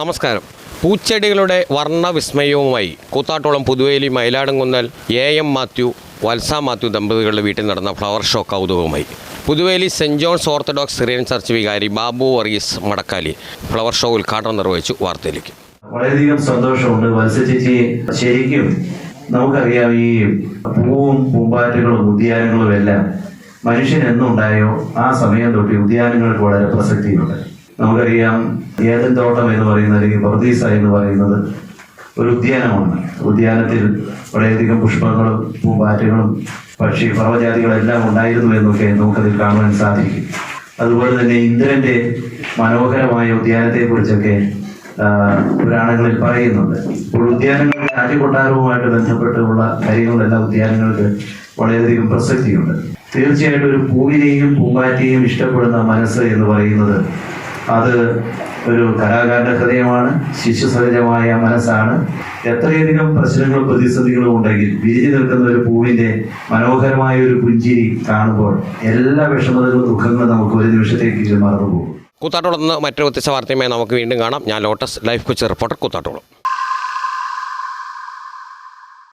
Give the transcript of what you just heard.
നമസ്കാരം. പൂച്ചെടികളുടെ വർണവിസ്മയവുമായി കൂത്താട്ടോളം പുതുവേലി മയിലാടുംകുന്നൽ എ എം മാത്യു വത്സ മാത്യു ദമ്പതികളുടെ വീട്ടിൽ നടന്ന flower show കൗതുകവുമായി. Puthuveli Saint John's Orthodox Syrian church വികാരി ബാബു വർഗീസ് മടക്കാലി ഫ്ലവർ ഷോ ഉദ്ഘാടനം നിർവഹിച്ചു വാർത്തയിലേക്ക്. വളരെയധികം സന്തോഷമുണ്ട്. വത്സ ചേച്ചി ശരിക്കും നമുക്കറിയാം ഈ പൂവും പൂമ്പാറ്റകളും ഉദ്യാനങ്ങളും എല്ലാം മനുഷ്യൻ എന്നുണ്ടായോ ആ സമയം തൊട്ട് ഉദ്യാനങ്ങൾക്ക് വളരെ പ്രസക്തിയുണ്ട്. നമുക്കറിയാം ഏതൻ തോട്ടം എന്ന് പറയുന്നത് അല്ലെങ്കിൽ ബർദീസ എന്ന് പറയുന്നത് ഒരു ഉദ്യാനമാണ്. ഉദ്യാനത്തിൽ വളരെയധികം പുഷ്പങ്ങളും പൂമ്പാറ്റകളും പക്ഷി പർവജാതികളെല്ലാം ഉണ്ടായിരുന്നു എന്നൊക്കെ നമുക്കതിൽ കാണുവാൻ സാധിക്കും. അതുപോലെ തന്നെ ഇന്ദ്രന്റെ മനോഹരമായ ഉദ്യാനത്തെ കുറിച്ചൊക്കെ പുരാണങ്ങളിൽ പറയുന്നുണ്ട്. ഇപ്പോൾ ഉദ്യാനങ്ങൾ രാജകൊട്ടാരവുമായിട്ട് ബന്ധപ്പെട്ടുള്ള കാര്യങ്ങളെല്ലാം ഉദ്യാനങ്ങൾക്ക് വളരെയധികം പ്രസക്തിയുണ്ട്. തീർച്ചയായിട്ടും ഒരു പൂവിനെയും പൂമ്പാറ്റയും ഇഷ്ടപ്പെടുന്ന മനസ്സ് എന്ന് പറയുന്നത് അത് ഒരു കലാകാരന്റെ ഹൃദയമാണ് ശിശു സഹജമായ മനസ്സാണ്. എത്രയധികം പ്രശ്നങ്ങളും പ്രതിസന്ധികളും ഉണ്ടെങ്കിൽ വിരിഞ്ഞു നിൽക്കുന്ന ഒരു പൂവിന്റെ മനോഹരമായ ഒരു പുഞ്ചിരി കാണുമ്പോൾ എല്ലാ വിഷമതകളും ദുഃഖങ്ങളും നമുക്ക് ഒരു നിമിഷത്തേക്ക് മറന്നു പോകും കൂത്താട്ടോളം മറ്റൊരു വ്യത്യസ്ത വാർത്തയുമായി നമുക്ക് വീണ്ടും കാണാം. ഞാൻ Lotus Life Kochi reporter Koothattukulam.